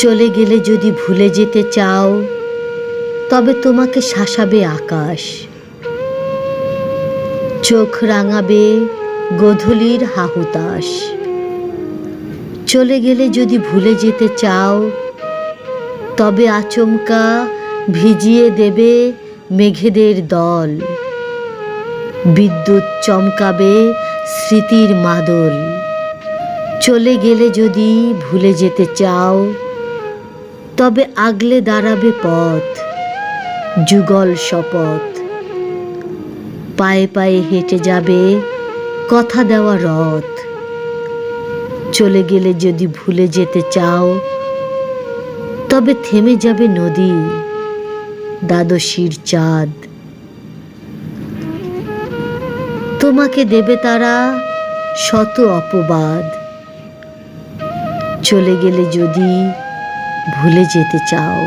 চলে গেলে যদি ভুলে যেতে চাও, তবে তোমাকে শাসাবে আকাশ। চোখ রাঙাবে গোধূলির হাহুতাস চলে গেলে যদি ভুলে যেতে চাও, তবে আচমকা ভিজিয়ে দেবে মেঘেদের দল। বিদ্যুৎ চমকাবে স্মৃতির মাদল। চলে গেলে যদি ভুলে যেতে চাও তবে আগলে দাঁড়াবে পথ, যুগল শপথ। পায়ে পায়ে হেঁটে যাবে কথা দেওয়া রথ। চলে গেলে যদি ভুলে যেতে চাও, তবে থেমে যাবে নদী, দ্বাদশীর চাঁদ। তোমাকে দেবে তারা শত অপবাদ। চলে গেলে যদি ভুলে যেতে চাও